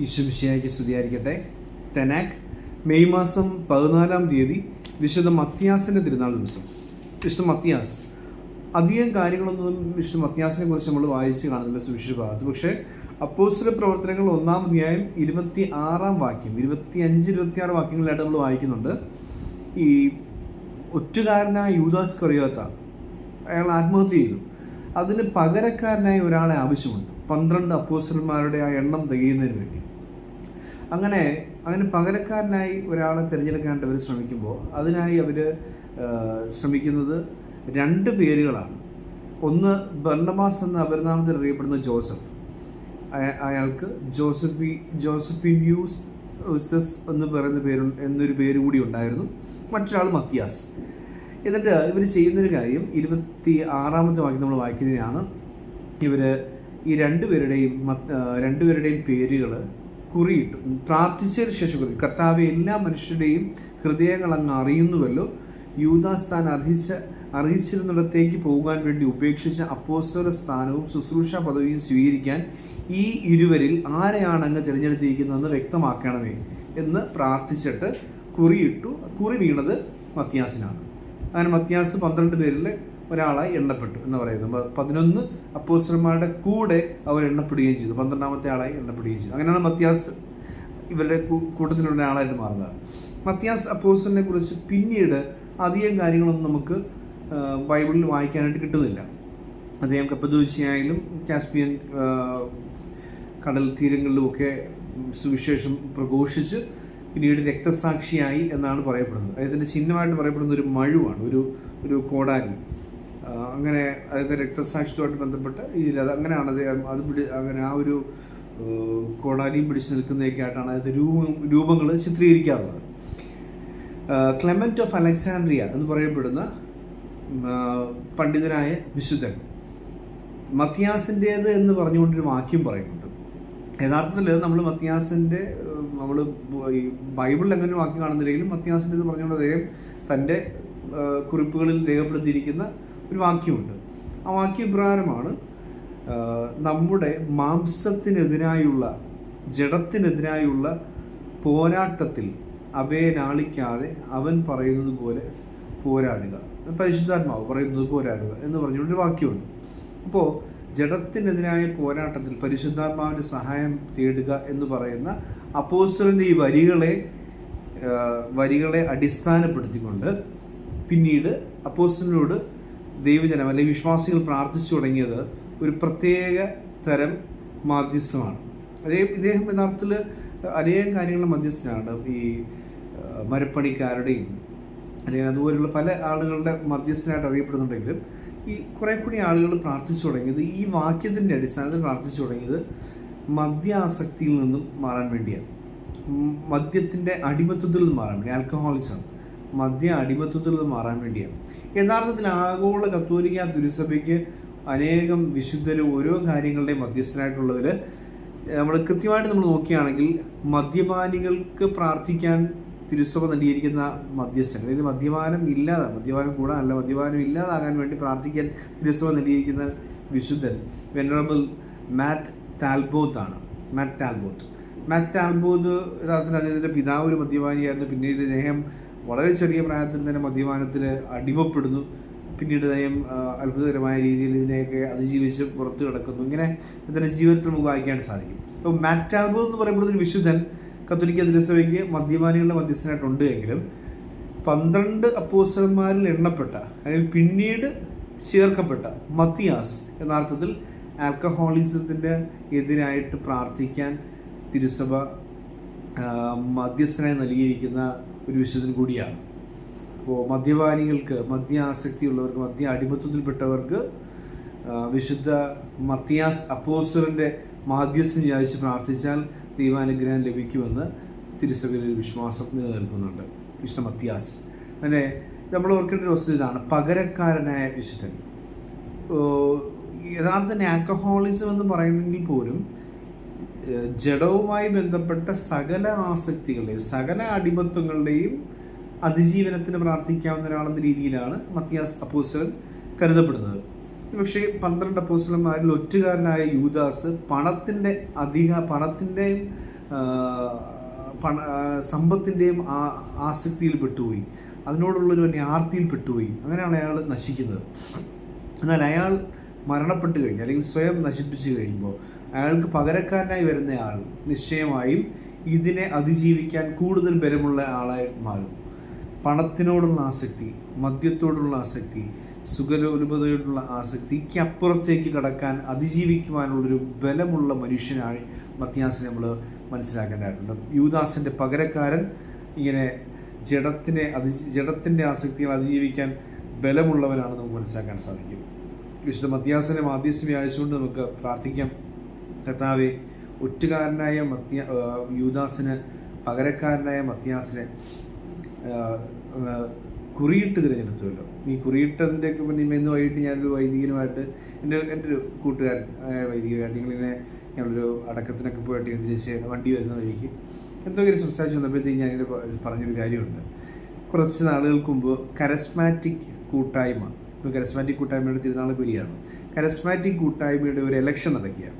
ഈശ്വമിശിയായിക്ക് സ്തുതിയായിരിക്കട്ടെ. തെനാക് മെയ് മാസം പതിനാലാം തീയതി വിശുദ്ധ മത്യാസിന്റെ തിരുനാൾ ദിവസം. വിശുദ്ധ മത്യാസ് അധികം കാര്യങ്ങളൊന്നും വിശുദ്ധ മത്യാസിനെ കുറിച്ച് നമ്മൾ വായിച്ച് കാണുന്നില്ല സുവിശേഷ ഭാഗത്ത്. പക്ഷേ അപ്പോസ്റ്റല പ്രവർത്തനങ്ങൾ ഒന്നാം അധ്യായം ഇരുപത്തി ആറാം വാക്യം ഇരുപത്തി അഞ്ച് ഇരുപത്തി ആറ് വാക്യങ്ങളിലായിട്ട് നമ്മൾ വായിക്കുന്നുണ്ട്. ഈ ഒറ്റുകാരനായ യൂദാസ് കൊറിയോത്ത അയാൾ ആത്മഹത്യ ചെയ്തു. അതിന് പകരക്കാരനായി ഒരാളെ ആവശ്യമുണ്ട്. പന്ത്രണ്ട് അപ്പോസ്റ്റലന്മാരുടെ ആ എണ്ണം തികയുന്നതിന് വേണ്ടി. അങ്ങനെ അങ്ങനെ പകരക്കാരനായി ഒരാളെ തിരഞ്ഞെടുക്കാനായിട്ട് അവർ ശ്രമിക്കുമ്പോൾ അതിനായി അവർ ശ്രമിക്കുന്നത് രണ്ട് പേരുകളാണ്. ഒന്ന് ബർണമാസ് എന്ന അപരനാമത്തിൽ അറിയപ്പെടുന്ന ജോസഫ്. അയാൾക്ക് ജോസഫി ജോസഫിന്യൂസ് ഉസ്തസ് എന്ന് പറയുന്ന പേര് എന്നൊരു പേര് കൂടി ഉണ്ടായിരുന്നു. മറ്റൊരാൾ മത്തിയാസ് എന്നിട്ട് ഇവർ ചെയ്യുന്നൊരു കാര്യം ഇരുപത്തി ആറാമത്തെ വാക്യം നമ്മൾ വായിക്കുന്നതിനാണ്. ഇവർ ഈ രണ്ടുപേരുടെയും രണ്ടുപേരുടെയും പേരുകൾ കുറിയിട്ടു പ്രാർത്ഥിച്ചതിന് ശേഷം കുറി. കർത്താവ് എല്ലാ മനുഷ്യരുടെയും ഹൃദയങ്ങൾ അങ്ങ് അറിയുന്നുവല്ലോ. യൂദാസ് താൻ അർഹിച്ച അർഹിച്ചിരുന്നിടത്തേക്ക് പോകാൻ വേണ്ടി ഉപേക്ഷിച്ച അപ്പോസ്തല സ്ഥാനവും ശുശ്രൂഷ പദവിയും സ്വീകരിക്കാൻ ഈ ഇരുവരിൽ ആരെയാണ് അങ്ങ് തിരഞ്ഞെടുത്തിരിക്കുന്നതെന്ന് വ്യക്തമാക്കണമേ എന്ന് പ്രാർത്ഥിച്ചിട്ട് കുറിയിട്ടു കുറി വീണത് മത്യാസിനാണ്. അങ്ങനെ മത്യാസ് പന്ത്രണ്ട് പേരിൽ ഒരാളായി എണ്ണപ്പെട്ടു എന്ന് പറയുന്നത് പതിനൊന്ന് അപ്പോസ്റ്റർമാരുടെ കൂടെ അവർ എണ്ണപ്പെടുകയും ചെയ്തു. പന്ത്രണ്ടാമത്തെ ആളായി എണ്ണപ്പെടുകയും ചെയ്തു. അങ്ങനെയാണ് മത്യാസ് ഇവരുടെ കൂട്ടത്തിലുള്ള ആളായിട്ട് മാറുന്നത്. മത്യാസ് അപ്പോസ്റ്റലിനെ കുറിച്ച് പിന്നീട് അധികം കാര്യങ്ങളൊന്നും നമുക്ക് ബൈബിളിൽ വായിക്കാനായിട്ട് കിട്ടുന്നില്ല. അദ്ദേഹം കപ്പദോശിയായാലും കാസ്പിയൻ കടൽ തീരങ്ങളിലുമൊക്കെ സുവിശേഷം പ്രഘോഷിച്ച് പിന്നീട് രക്തസാക്ഷിയായി എന്നാണ് പറയപ്പെടുന്നത്. അദ്ദേഹത്തിന്റെ ചിഹ്നമായിട്ട് പറയപ്പെടുന്ന ഒരു മഴുവാണ് ഒരു ഒരു കോടാലി അങ്ങനെ അതായത് രക്തസാക്ഷിത്വമായിട്ട് ബന്ധപ്പെട്ട് ഈ അത് അങ്ങനെയാണ് അദ്ദേഹം അത് പിടി അങ്ങനെ ആ ഒരു കോടാലിയും പിടിച്ചു നിൽക്കുന്നതൊക്കെ ആയിട്ടാണ് അതായത് രൂപം രൂപങ്ങൾ ചിത്രീകരിക്കാറുള്ളത്. ക്ലെമന്റ് ഓഫ് അലക്സാൻഡ്രിയ എന്ന് പറയപ്പെടുന്ന പണ്ഡിതനായ വിശുദ്ധൻ മത്തിയാസിന്റേത് എന്ന് പറഞ്ഞുകൊണ്ടൊരു വാക്യം പറയുന്നുണ്ട്. യഥാർത്ഥത്തിൽ നമ്മൾ മത്തിയാസിന്റെ നമ്മൾ ഈ ബൈബിളിൽ അങ്ങനെ ഒരു വാക്യം കാണുന്നില്ലെങ്കിലും മത്തിയാസിന്റെ എന്ന് പറഞ്ഞുകൊണ്ട് അദ്ദേഹം തന്റെ കുറിപ്പുകളിൽ രേഖപ്പെടുത്തിയിരിക്കുന്ന ഒരു വാക്യമുണ്ട്. ആ വാക്യപ്രകാരമാണ് നമ്മുടെ മാംസത്തിനെതിരായുള്ള ജഡത്തിനെതിരായുള്ള പോരാട്ടത്തിൽ അവയെ നാളിക്കാതെ അവൻ പറയുന്നത് പോലെ പോരാടുക. പരിശുദ്ധാത്മാവ് പറയുന്നത് പോരാടുക എന്ന് പറഞ്ഞൊരു വാക്യമുണ്ട്. അപ്പോൾ ജഡത്തിനെതിരായ പോരാട്ടത്തിൽ പരിശുദ്ധാത്മാവിന്റെ സഹായം തേടുക എന്ന് പറയുന്ന അപ്പോസ്റ്റലിന്റെ ഈ വരികളെ വരികളെ അടിസ്ഥാനപ്പെടുത്തിക്കൊണ്ട് പിന്നീട് അപ്പോസ്റ്റലിനോട് ദൈവജനം അല്ലെങ്കിൽ വിശ്വാസികൾ പ്രാർത്ഥിച്ചു തുടങ്ങിയത് ഒരു പ്രത്യേക തരം മാധ്യസ്ഥമാണ്. അതേ ഇദ്ദേഹം യഥാർത്ഥത്തിൽ അനേകം കാര്യങ്ങളുടെ മധ്യസ്ഥനാണ്. ഈ മരപ്പണിക്കാരുടെയും അല്ലെങ്കിൽ അതുപോലെയുള്ള പല ആളുകളുടെ മധ്യസ്ഥനായിട്ട് അറിയപ്പെടുന്നുണ്ടെങ്കിലും ഈ കുറെ കൂടി ആളുകൾ പ്രാർത്ഥിച്ചു തുടങ്ങിയത് ഈ വാക്യത്തിന്റെ അടിസ്ഥാനത്തിൽ പ്രാർത്ഥിച്ചു തുടങ്ങിയത് മദ്യാസക്തിയിൽ നിന്നും മാറാൻ വേണ്ടിയാണ്. മദ്യത്തിന്റെ അടിമത്വത്തിൽ നിന്നും മാറാൻ വേണ്ടി ആൽക്കഹോളിസം. മദ്യ അടിമത്വത്തിൽ നിന്ന് മാറാൻ വേണ്ടിയാണ്. യഥാർത്ഥത്തിൽ ആഗോള കത്തോലിക്ക തിരുസഭയ്ക്ക് അനേകം വിശുദ്ധരും ഓരോ കാര്യങ്ങളുടെ മധ്യസ്ഥനായിട്ടുള്ളതിൽ നമ്മൾ കൃത്യമായിട്ട് നമ്മൾ നോക്കുകയാണെങ്കിൽ മദ്യപാനികൾക്ക് പ്രാർത്ഥിക്കാൻ തിരുസഭ നൽകിയിരിക്കുന്ന മധ്യസ്ഥൻ അതായത് മദ്യപാനം ഇല്ലാതെ മദ്യപാനം കൂടാനല്ല മദ്യപാനം ഇല്ലാതാകാൻ വേണ്ടി പ്രാർത്ഥിക്കാൻ തിരുസഭ നൽകിയിരിക്കുന്ന വിശുദ്ധൻ വെനറബിൾ മാറ്റ് താൽബോത്ത് ആണ്. മാറ്റ് താൽബോത്ത് മാറ്റ് താൽബോത്ത് യഥാർത്ഥത്തിൽ അദ്ദേഹത്തിന്റെ പിതാവ് ഒരു മദ്യപാനിയായിരുന്നു. പിന്നീട് അദ്ദേഹം വളരെ ചെറിയ പ്രായത്തിൽ തന്നെ മദ്യപാനത്തിൽ അടിമപ്പെടുന്നു. പിന്നീട് നയം അത്ഭുതകരമായ രീതിയിൽ ഇതിനെയൊക്കെ അതിജീവിച്ച് പുറത്തു കിടക്കുന്നു. ഇങ്ങനെ ഇതിന്റെ ജീവിതത്തിൽ നമുക്ക് വായിക്കാൻ സാധിക്കും. അപ്പോൾ മാറ്റാബോ എന്ന് പറയുമ്പോൾ ഒരു വിശുദ്ധൻ കത്തോലിക്ക തിരുസഭയ്ക്ക് മദ്യപാനികളുടെ മധ്യസ്ഥനായിട്ടുണ്ട് എങ്കിലും പന്ത്രണ്ട് അപ്പോസന്മാരിൽ എണ്ണപ്പെട്ട അല്ലെങ്കിൽ പിന്നീട് ചേർക്കപ്പെട്ട മത്തിയാസ് എന്ന അർത്ഥത്തിൽ ആൽക്കഹോളിസത്തിന്റെ എതിരായിട്ട് പ്രാർത്ഥിക്കാൻ തിരുസഭ മധ്യസ്ഥനായി നൽകിയിരിക്കുന്ന ഒരു വിശുദ്ധൻ കൂടിയാണ്. അപ്പോൾ മദ്യപാനികൾക്ക് മദ്യ ആസക്തിയുള്ളവർക്ക് മദ്യ അടിമത്വത്തിൽപ്പെട്ടവർക്ക് വിശുദ്ധ മത്തിയാസ് അപ്പോസ്റ്ററിന്റെ മാധ്യസ്ഥം യാചിച്ച് പ്രാർത്ഥിച്ചാൽ ദൈവാനുഗ്രഹം ലഭിക്കുമെന്ന് തിരുസഭയിൽ വിശ്വാസം നിലനിൽക്കുന്നുണ്ട്. വിശുദ്ധ മത്തിയാസ്. അങ്ങനെ നമ്മൾ ഓർക്കേണ്ട ഒരു വസ്തു ഇതാണ്. പകരക്കാരനായ വിശുദ്ധൻ. ഓ, യഥാർത്ഥത്തിൽ ആൽക്കഹോളിസം എന്ന് പറയുന്നെങ്കിൽ പോലും ജഡവുമായി ബന്ധപ്പെട്ട സകല ആസക്തികളുടെയും സകല അടിമത്വങ്ങളുടെയും അതിജീവനത്തിന് പ്രാർത്ഥിക്കാവുന്ന ഒരാളെന്ന രീതിയിലാണ് മത്തിയാസ് അപ്പോസ്റ്റലൻ കരുതപ്പെടുന്നത്. പക്ഷേ പന്ത്രണ്ട് അപ്പോസ്റ്റലന്മാരിൽ ഒറ്റുകാരനായ യൂദാസ് പണത്തിന്റെ അധിക പണത്തിന്റെയും പണ സമ്പത്തിന്റെയും ആ ആസക്തിയിൽ പെട്ടുപോയി. അതിനോടുള്ളൊരു ആർത്തിയിൽ പെട്ടുപോയി. അങ്ങനെയാണ് അയാൾ നശിക്കുന്നത്. എന്നാൽ അയാൾ മരണപ്പെട്ട് കഴിഞ്ഞ് അല്ലെങ്കിൽ സ്വയം നശിപ്പിച്ചു കഴിയുമ്പോൾ അയാൾക്ക് പകരക്കാരനായി വരുന്നയാൾ നിശ്ചയമായും ഇതിനെ അതിജീവിക്കാൻ കൂടുതൽ ബലമുള്ള ആളായി മാറും. പണത്തിനോടുള്ള ആസക്തി മദ്യത്തോടുള്ള ആസക്തി സുഖലോലുപതയോടുള്ള ആസക്തിക്ക് അപ്പുറത്തേക്ക് കടക്കാൻ അതിജീവിക്കുവാനുള്ളൊരു ബലമുള്ള മനുഷ്യനായി മത്യാസിനെ നമ്മൾ മനസ്സിലാക്കേണ്ടതായിട്ടുണ്ട്. യൂദാസിന്റെ പകരക്കാരൻ ഇങ്ങനെ ജഡത്തിനെ അതി ജഡത്തിന്റെ ആസക്തികൾ അതിജീവിക്കാൻ ബലമുള്ളവനാണെന്ന് നമുക്ക് മനസ്സിലാക്കാൻ സാധിക്കും. വിശുദ്ധ മത്യാസനെ മാധ്യസ്ഥ വ്യാഴ്ചകൊണ്ട് നമുക്ക് പ്രാർത്ഥിക്കാം. കർത്താവെ ഒറ്റുകാരനായ മത്യ യൂദാസിന് പകരക്കാരനായ മത്യാസിനെ കുറിയിട്ട് തിരഞ്ഞെടുത്തുവല്ലോ ഈ കുറിയിട്ടതിന്റെ പിന്നെ ഇന്ന് വൈകിട്ട് ഞാനൊരു വൈദികനുമായിട്ട് എന്റെ എന്റെ ഒരു കൂട്ടുകാരൻ വൈദികനായിട്ട് ഞങ്ങളിങ്ങനെ ഞങ്ങളൊരു അടക്കത്തിനൊക്കെ പോയിട്ട് ഇങ്ങനെ തിരിച്ച് വണ്ടി വരുന്ന വഴിക്ക് എന്തൊക്കെ സംസാരിച്ച് വന്നപ്പോഴത്തേക്ക് ഞാനിങ്ങനെ പറഞ്ഞൊരു കാര്യമുണ്ട്. കുറച്ച് നാളുകൾക്ക് മുമ്പ് കരസ്മാറ്റിക് കൂട്ടായ്മ ഇപ്പോൾ കരസ്മാറ്റിക് കൂട്ടായ്മയുടെ തിരുനാൾ കുരിയാണ് കരസ്മാറ്റിക് കൂട്ടായ്മയുടെ ഒരു എലക്ഷൻ നടക്കുകയാണ്.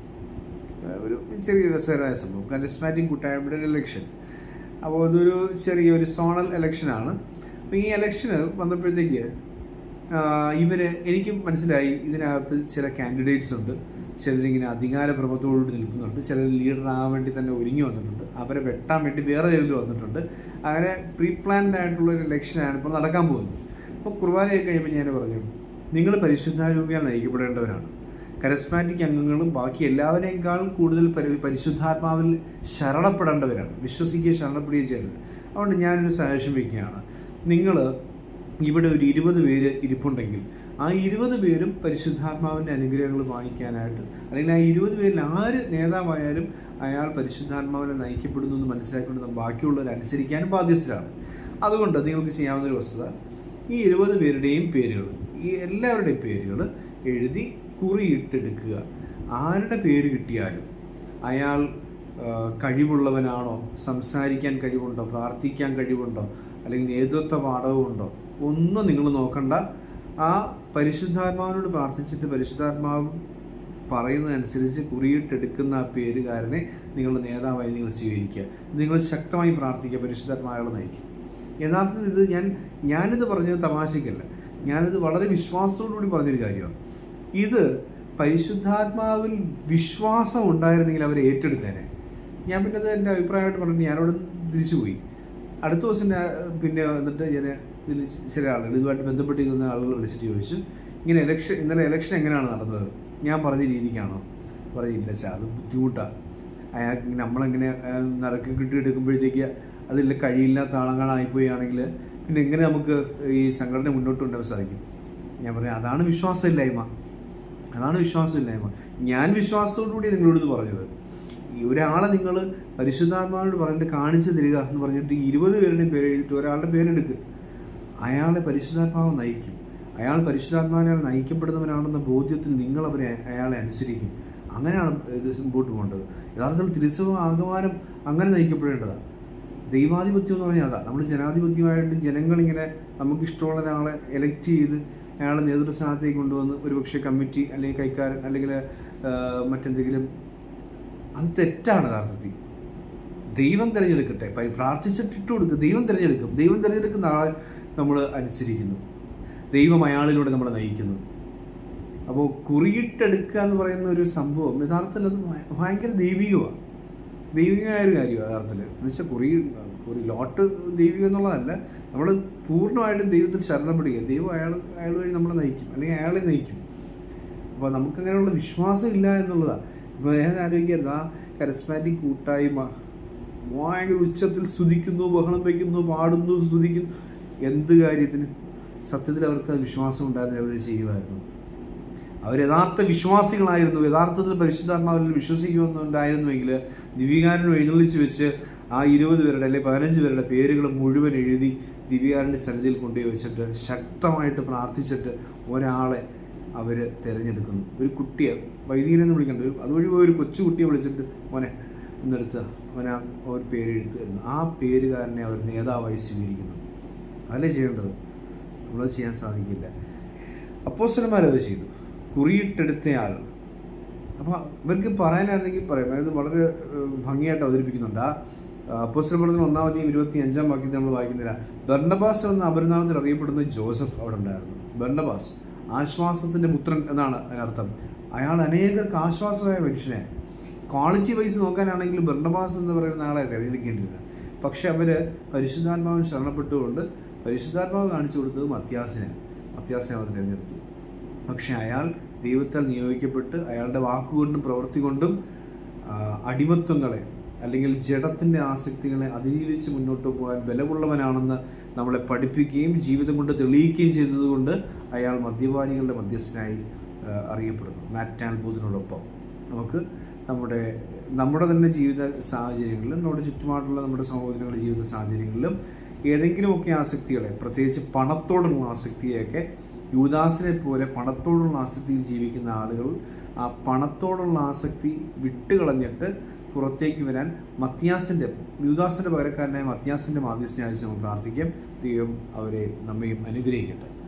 ഒരു ചെറിയ രസകരമായ സംഭവം. കരസ്മാറ്റിക് കൂട്ടായ്മയുടെ ഒരു ഇലക്ഷൻ അപ്പോൾ അതൊരു ചെറിയൊരു സോണൽ ഇലക്ഷനാണ് അപ്പോൾ ഈ ഇലക്ഷന് വന്നപ്പോഴത്തേക്ക് ഇവർ എനിക്ക് മനസ്സിലായി ഇതിനകത്ത് ചില കാൻഡിഡേറ്റ്സ് ഉണ്ട്. ചിലരിങ്ങനെ അധികാര അധികാരപ്രഭത്തോടുകൂടി നിൽക്കുന്നുണ്ട്. ചിലർ ലീഡറാകാൻ വേണ്ടി തന്നെ ഒരുങ്ങി വന്നിട്ടുണ്ട്. അവരെ വെട്ടാൻ വേണ്ടി വേറെ ചിലർ വന്നിട്ടുണ്ട്. അങ്ങനെ പ്രീ പ്ലാൻഡ് ആയിട്ടുള്ള ഒരു ഇലക്ഷനാണ് ഇപ്പോൾ നടക്കാൻ പോകുന്നത്. അപ്പോൾ കുർബാനയൊക്കെ കഴിയുമ്പോൾ ഞാൻ പറഞ്ഞു നിങ്ങൾ പരിശുദ്ധാരൂപിയാൽ നയിക്കപ്പെടേണ്ടവരാണ്. കരസ്മാറ്റിക് അംഗങ്ങളും ബാക്കി എല്ലാവരെക്കാളും കൂടുതൽ പരി പരിശുദ്ധാത്മാവിൽ ശരണപ്പെടേണ്ടവരാണ്. വിശ്വസിക്കുകയും ശരണപ്പെടുകയും ചെയ്യുന്നത് അതുകൊണ്ട് ഞാനൊരു സജഷൻ വയ്ക്കുകയാണ് നിങ്ങൾ ഇവിടെ ഒരു ഇരുപത് പേര് ഇരിപ്പുണ്ടെങ്കിൽ ആ ഇരുപത് പേരും പരിശുദ്ധാത്മാവിന്റെ അനുഗ്രഹങ്ങൾ വാങ്ങിക്കാനായിട്ട് അല്ലെങ്കിൽ ആ ഇരുപത് പേരിൽ ആര് നേതാവായാലും അയാൾ പരിശുദ്ധാത്മാവിനെ നയിക്കപ്പെടുന്നു എന്ന് മനസ്സിലാക്കിക്കൊണ്ട് ബാക്കിയുള്ളവർ അനുസരിക്കാനും ബാധ്യസ്ഥരാണ്. അതുകൊണ്ട് നിങ്ങൾക്ക് ചെയ്യാവുന്ന ഒരു വസ്തുത ഈ ഇരുപത് പേരുടെയും പേരുകൾ ഈ എല്ലാവരുടെയും പേരുകൾ എഴുതി കുറിയിട്ടെടുക്കുക. ആരുടെ പേര് കിട്ടിയാലും അയാൾ കഴിവുള്ളവനാണോ സംസാരിക്കാൻ കഴിവുണ്ടോ പ്രാർത്ഥിക്കാൻ കഴിവുണ്ടോ അല്ലെങ്കിൽ നേതൃത്വ പാഠവുമുണ്ടോ ഒന്നും നിങ്ങൾ നോക്കണ്ട. ആ പരിശുദ്ധാത്മാവിനോട് പ്രാർത്ഥിച്ചിട്ട് പരിശുദ്ധാത്മാവ് പറയുന്നതനുസരിച്ച് കുറിയിട്ടെടുക്കുന്ന ആ പേരുകാരനെ നിങ്ങളുടെ നേതാവായി നിങ്ങൾ സ്വീകരിക്കുക. നിങ്ങൾ ശക്തമായി പ്രാർത്ഥിക്കുക പരിശുദ്ധാത്മാവുകൾ നയിക്കും. യഥാർത്ഥത്തിൽ ഇത് ഞാൻ ഞാനിത് പറഞ്ഞത് തമാശയ്ക്കല്ല. ഞാനിത് വളരെ വിശ്വാസത്തോടുകൂടി പറഞ്ഞൊരു കാര്യമാണ്. ഇത് പരിശുദ്ധാത്മാവിൽ വിശ്വാസം ഉണ്ടായിരുന്നെങ്കിൽ അവർ ഏറ്റെടുത്തേനെ. ഞാൻ പിന്നെ അത് എന്റെ അഭിപ്രായമായിട്ട് പറഞ്ഞു ഞാനവിടെ തിരിച്ചുപോയി. അടുത്ത ദിവസം പിന്നെ വന്നിട്ട് ഞാൻ ഇതിൽ ചില ആളുകൾ ഇതുമായിട്ട് ബന്ധപ്പെട്ടിരിക്കുന്ന ആളുകൾ വിളിച്ചിട്ട് ചോദിച്ചു ഇങ്ങനെ ഇലക്ഷൻ ഇന്നലെ ഇലക്ഷൻ എങ്ങനെയാണ് നടന്നത്? ഞാൻ പറഞ്ഞ രീതിക്കാണോ? പറഞ്ഞില്ല പക്ഷേ അത് ബുദ്ധിമുട്ടാണ് അയാൾ നമ്മളെങ്ങനെ ആ, നറുക്ക് കിട്ടിയെടുക്കുമ്പോഴത്തേക്ക് അതിൽ കഴിയില്ലാത്ത ആളങ്ങളായിപ്പോയാണെങ്കിൽ പിന്നെ എങ്ങനെ നമുക്ക് ഈ സംഘടന മുന്നോട്ട് കൊണ്ടുവരാൻ സാധിക്കും? ഞാൻ പറയാം അതാണ് വിശ്വാസമില്ലായ്മ. അതാണ് വിശ്വാസമില്ലായ്മ. ഞാൻ വിശ്വാസത്തോടുകൂടി നിങ്ങളോട് പറഞ്ഞത്. ഈ ഒരാളെ നിങ്ങൾ പരിശുദ്ധാത്മാവിനോട് പറഞ്ഞിട്ട് കാണിച്ചു തരിക എന്ന് പറഞ്ഞിട്ട് ഇരുപത് പേരുടെയും പേര് എഴുതിയിട്ട് ഒരാളുടെ പേരെടുക്ക്. അയാളെ പരിശുദ്ധാത്മാവ് നയിക്കും. അയാൾ പരിശുദ്ധാത്മാവിനാൽ നയിക്കപ്പെടുന്നവനാണെന്ന ബോധ്യത്തിൽ നിങ്ങൾ അവരെ അയാളെ അനുസരിക്കും. അങ്ങനെയാണ് ഇത് മുമ്പോട്ട് പോകേണ്ടത്. യഥാർത്ഥത്തിൽ തിരുസഭ ആകമാനം അങ്ങനെ നയിക്കപ്പെടേണ്ടതാണ്. ദൈവാധിപത്യം എന്ന് പറഞ്ഞാൽ അതാ നമ്മൾ ജനാധിപത്യമായിട്ട് ജനങ്ങളിങ്ങനെ നമുക്ക് ഇഷ്ടമുള്ള ഒരാളെ എലക്ട് ചെയ്ത് അയാളെ നേതൃസ്ഥാനത്തേക്ക് കൊണ്ടുവന്ന് ഒരുപക്ഷെ കമ്മിറ്റി അല്ലെങ്കിൽ കൈക്കാരൻ അല്ലെങ്കിൽ മറ്റെന്തെങ്കിലും അത് തെറ്റാണ് യഥാർത്ഥത്തിൽ. ദൈവം തിരഞ്ഞെടുക്കട്ടെ. പരി- പ്രാർത്ഥിച്ചിട്ട് കൊടുക്കുക ദൈവം തിരഞ്ഞെടുക്കും. ദൈവം തിരഞ്ഞെടുക്കുന്ന ആളെ നമ്മൾ അനുസരിക്കുന്നു. ദൈവം അയാളിലൂടെ നമ്മളെ നയിക്കുന്നു. അപ്പോൾ കുറിയിട്ടെടുക്കുക എന്ന് പറയുന്ന ഒരു സംഭവം യഥാർത്ഥത്തിൽ അത് ഭയ- ഭയങ്കര ദൈവികമാണ്. ദൈവികമായ ഒരു കാര്യമാണ് യഥാർത്ഥത്തിൽ എന്ന് വെച്ചാൽ കുറി ഒരു ലോട്ട് ദൈവികം എന്നുള്ളതല്ല. നമ്മൾ പൂർണമായിട്ടും ദൈവത്തിൽ ശരണപ്പെടുക ദൈവം അയാൾ അയാൾ വഴി നമ്മളെ നയിക്കും. അല്ലെങ്കിൽ അയാളെ നയിക്കും. അപ്പോൾ നമുക്കങ്ങനെയുള്ള വിശ്വാസം ഇല്ല എന്നുള്ളതാണ്. ഇപ്പോൾ ഞാൻ ആലോചിക്കരുത് ആ കരസ്മാറ്റിക് കൂട്ടായ്മ ഭയങ്കര ഉച്ചത്തിൽ സ്തുതിക്കുന്നു ബഹളം വയ്ക്കുന്നു പാടുന്നു സ്തുതിക്കുന്നു. എന്ത് കാര്യത്തിന് സത്യത്തിൽ അവർക്ക് വിശ്വാസം ഉണ്ടായിരുന്നു അവർ ചെയ്യുമായിരുന്നു. അവർ യഥാർത്ഥ വിശ്വാസികളായിരുന്നു. യഥാർത്ഥത്തിൽ പരിശുദ്ധാത്മാവിൽ വിശ്വസിക്കുന്നുണ്ടായിരുന്നുവെങ്കിൽ ദിവ്യകാരൻ എഴുന്നള്ളിച്ച് വെച്ച് ആ ഇരുപത് പേരുടെ അല്ലെങ്കിൽ പതിനഞ്ച് പേരുടെ പേരുകൾ മുഴുവൻ എഴുതി ദിവ്യകാരന്റെ സന്നിധിയിൽ കൊണ്ടുപോയി വെച്ചിട്ട് ശക്തമായിട്ട് പ്രാർത്ഥിച്ചിട്ട് ഒരാളെ അവർ തിരഞ്ഞെടുക്കുന്നു. ഒരു കുട്ടിയെ വൈദികനെന്ന് വിളിക്കേണ്ട ഒരു അതുവഴി ഒരു കൊച്ചു കുട്ടിയെ വിളിച്ചിട്ട് മോനെ എന്നെടുത്ത് അവനെ ഒരു പേര് എഴുത്തു തരുന്നു. ആ പേരുകാരനെ അവർ നേതാവായി സ്വീകരിക്കുന്നു. അതല്ലേ ചെയ്യേണ്ടത്? നമ്മളത് ചെയ്യാൻ സാധിക്കില്ല. അപ്പോസ്റ്റന്മാരത് ചെയ്തു. കുറിയിട്ടെടുത്തയാൾ. അപ്പോൾ ഇവർക്ക് പറയാനായിരുന്നെങ്കിൽ പറയാം. അതായത് വളരെ ഭംഗിയായിട്ട് അവതരിപ്പിക്കുന്നുണ്ട്. ആ ഒന്നാമത്തെ ഒന്നാമത്തെയും ഇരുപത്തി അഞ്ചാം വാക്യത്തിൽ നമ്മൾ വായിക്കുന്നില്ല. ബർണബാസ് എന്ന അപരനാമത്തിൽ അറിയപ്പെടുന്ന ജോസഫ് അവിടെ ഉണ്ടായിരുന്നു. ബർണബാസ് ആശ്വാസത്തിന്റെ പുത്രൻ എന്നാണ് അതിനർത്ഥം. അയാൾ അനേകർക്ക് ആശ്വാസമായ മനുഷ്യനെ. ക്വാളിറ്റി വൈസ് നോക്കാനാണെങ്കിൽ ബർണബാസ് എന്ന് പറയുന്ന ആളെ തിരഞ്ഞെടുക്കേണ്ടില്ല പക്ഷെ അവർ പരിശുദ്ധാത്മാവിന് ശരണപ്പെട്ടുകൊണ്ട് പരിശുദ്ധാത്മാവ് കാണിച്ചു കൊടുത്തത് മത്യാസിനെ മത്യാസിനെ അവർ തിരഞ്ഞെടുത്തു. പക്ഷെ അയാൾ ദൈവത്താൽ നിയോഗിക്കപ്പെട്ട് അയാളുടെ വാക്കുകൊണ്ടും പ്രവൃത്തി കൊണ്ടും അടിമത്വങ്ങളെ അല്ലെങ്കിൽ ജഡത്തിന്റെ ആസക്തികളെ അതിജീവിച്ച് മുന്നോട്ട് പോകാൻ ബലമുള്ളവനാണെന്ന് നമ്മളെ പഠിപ്പിക്കുകയും ജീവിതം കൊണ്ട് തെളിയിക്കുകയും ചെയ്തതുകൊണ്ട് അയാൾ മദ്യപാനികളുടെ മധ്യസ്ഥനായി അറിയപ്പെടുന്നു. മാറ്റാൻ ബൂതിനോടൊപ്പം നമുക്ക് നമ്മുടെ നമ്മുടെ തന്നെ ജീവിത സാഹചര്യങ്ങളിലും നമ്മുടെ ചുറ്റുപാടുള്ള നമ്മുടെ സഹോദരങ്ങളുടെ ജീവിത സാഹചര്യങ്ങളിലും ഏതെങ്കിലുമൊക്കെ ആസക്തികളെ പ്രത്യേകിച്ച് പണത്തോടുള്ള ആസക്തിയെയൊക്കെ യൂദാസിനെ പോലെ പണത്തോടുള്ള ആസക്തിയിൽ ജീവിക്കുന്ന ആളുകൾ ആ പണത്തോടുള്ള ആസക്തി വിട്ടുകളഞ്ഞിട്ട് പുറത്തേക്ക് വരാൻ മത്യാസിന്റെ യൂദാസിന്റെ പകരക്കാരനായ മത്യാസിന്റെ മാധ്യസ്ഥയായി നമുക്ക് പ്രാർത്ഥിക്കാം. ദൈവം അവരെ നമ്മയും അനുഗ്രഹിക്കട്ടെ.